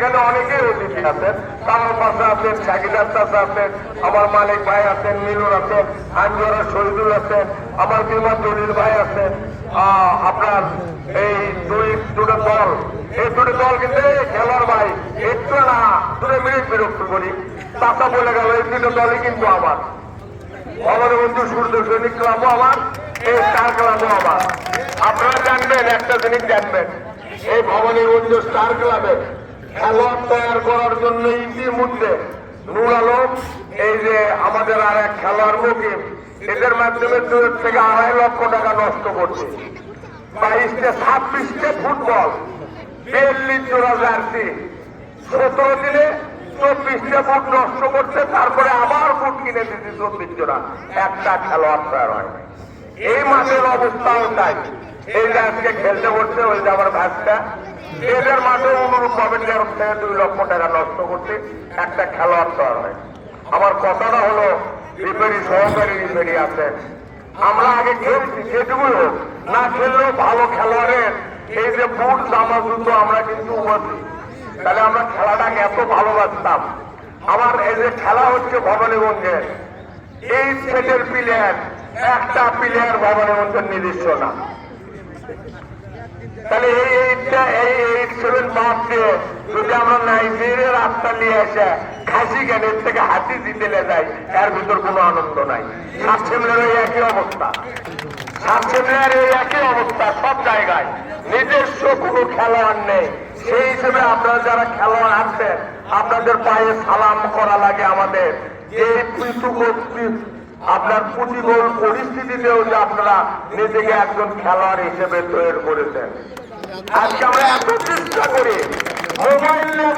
এখানে অনেকেই অতিথি আছেন। কামাল পাশা আছেন শাকিদার চাষা আছেন আমার মালিক ভাই আছেন মিলুর আছেন আঞ্জুয়ারা শহীদুল আছেন আমার বিমান জলিল ভাই আছেন আপনার এই দুই, দুটো দল। এই দুটো দল কিন্তু খেলার ভাই। একটু না দূরে মিনিট বিরক্ত করি। চাষা বলে গেল, এই দুটো দলই কিন্তু আমার। আমার বন্ধু সূর্য সৈনিক ক্লাবও আমার, এই স্টার ক্লাবও আমার। আপনারা জানবেন, একটা জিনিস জানবেন। এই ভবনী বন্ধু স্টার ক্লাবে খেলোয়াড় তৈরি করার জন্য ইতিমধ্যে নুর আলম, এই যে আমাদের আর এক খেলোয়াড় মুকিম, এদের মাধ্যমে দুই থেকে আড়াই লক্ষ টাকা নষ্ট করছে। বাইশটা ছাব্বিশটা ফুটবল, বিয়াল্লিশ জোড়া জার্সি। সতেরো দিনে চব্বিশটা ফুট নষ্ট করছে, তারপরে আবার ফুট কিনে দিচ্ছে চব্বিশ জোড়া। একটা খেলোয়াড় তৈরি হয় এই মাঠের অবস্থাও তাই। এই যে আজকে খেলতে বসছে, ওই যে আমার ভাষটা এদের মাঠে ভাবে দেড় থেকে দুই লক্ষ টাকা নষ্ট করছে, একটা খেলোয়াড় তৈরি হয়। আমার কথাটা হলো রিপেরি সহকারী রিপেরি আছে। আমরা আগে খেলছি যেটুকুই হোক। না খেললেও ভালো খেলোয়াড়ের এই যে বুট, জামা, জুতো আমরা কিন্তু উপস্থিত তাহলে আমরা খেলাটাকে এত ভালোবাসতাম। আমার এই যে খেলা হচ্ছে ভবানীগঞ্জে, এই সেটের প্লেয়ার একটা প্লেয়ার ভবানীগঞ্জের নিজস্ব না। তাহলে এই এইটটা এই এইট সেভেন বাদ দিয়ে যদি আমরা নাইজেরিয়ার রাস্তা নিয়ে এসে খাসি জ্ঞানের থেকে হাতি জিতে যাই এর ভিতর কোনো আনন্দ নাই। সাত সেমলের এই একই অবস্থা। সাত এই একই অবস্থা সব জায়গায়। নিজস্ব কোনো খেলোয়াড় নেই। সেই হিসেবে আপনারা যারা খেলোয়াড় আছেন, আপনাদের পায়ে সালাম করা লাগে আমাদের। প্রীতি আপনার প্রতিকূল পরিস্থিতিতেও যে আপনারা নিজেকে একজন খেলোয়াড় হিসেবে তৈরি করেছেন। আজকে আমরা এত চেষ্টা করি মোবাইল নিয়ে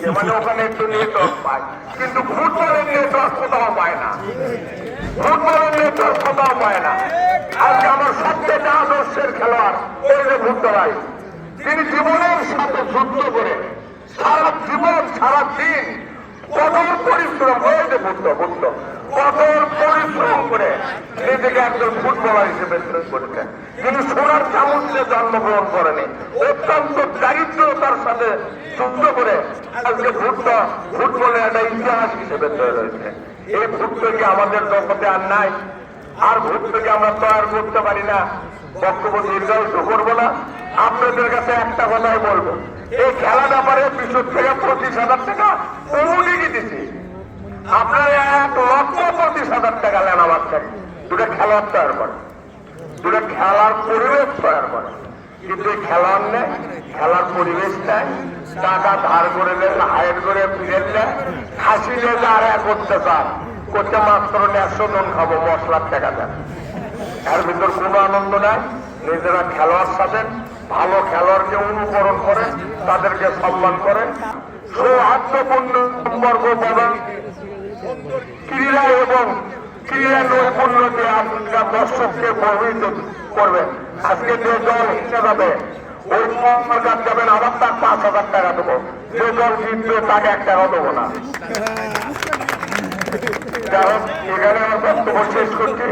যে মানে ওখানে একটু নেটওয়ার্ক পায়। কিন্তু নেটওয়ার্ক পায় না। নেটওয়ার্ক পায় না। সবচেয়ে খেলোয়াড় তিনি জীবনের সাথে যুদ্ধ করে সারা জীবন, সারা দিন কঠোর পরিশ্রম হয়েছে ভুট্টো ভুট্টো কঠোর পরিশ্রম করে নিজেকে একজন ফুটবলার হিসেবে করেছেন তিনি সোনার চামচে জন্মগ্রহণ করেনি, অত্যন্ত দারিদ্রতার সাথে যুদ্ধ করে আজকে ভুট্টো ফুটবলের একটা ইতিহাস হিসেবে তৈরি হয়েছে। এই ভুট্টোকে আমাদের জগতে আর নাই। আর ভুট্টোকে আমরা তৈরি করতে পারি না। বক্তব্য দীর্ঘায়িত করব না। আপনাদের কাছে একটা কথাই বলব। এই খেলা ব্যাপারে বিশুর থেকে পঁচিশ হাজার টাকা টাকা খেলার তৈরি ধার করে নেন হায়ার করে ফিরে নেন, খাসি নিয়ে এক করতে চান করতে মাত্র একশো জন খাব মশলার টাকা দেন। এর ভিতর কোনো আনন্দ নাই। নিজেরা খেলোয়াড় সাজেন ভালো খেলোয়াড়কে অনুকরণ করেন তাদেরকে সম্মান করেন সৌহার্দ্যপূর্ণ সম্পর্ক পাবেন ক্রীড়া এবং ক্রীড়া নৈপুণ্যকে আপনারা দর্শককে প্রভাবিত করবেন আজকে যে দল হিসেবে যাবে ওই সরকার যাবেন আবার তার পাঁচ হাজার টাকা দেবো। যে দল জিতবে তাকে এক টাকা দেবো না। হোক, এখানে আমার বক্তব্য শেষ করছি।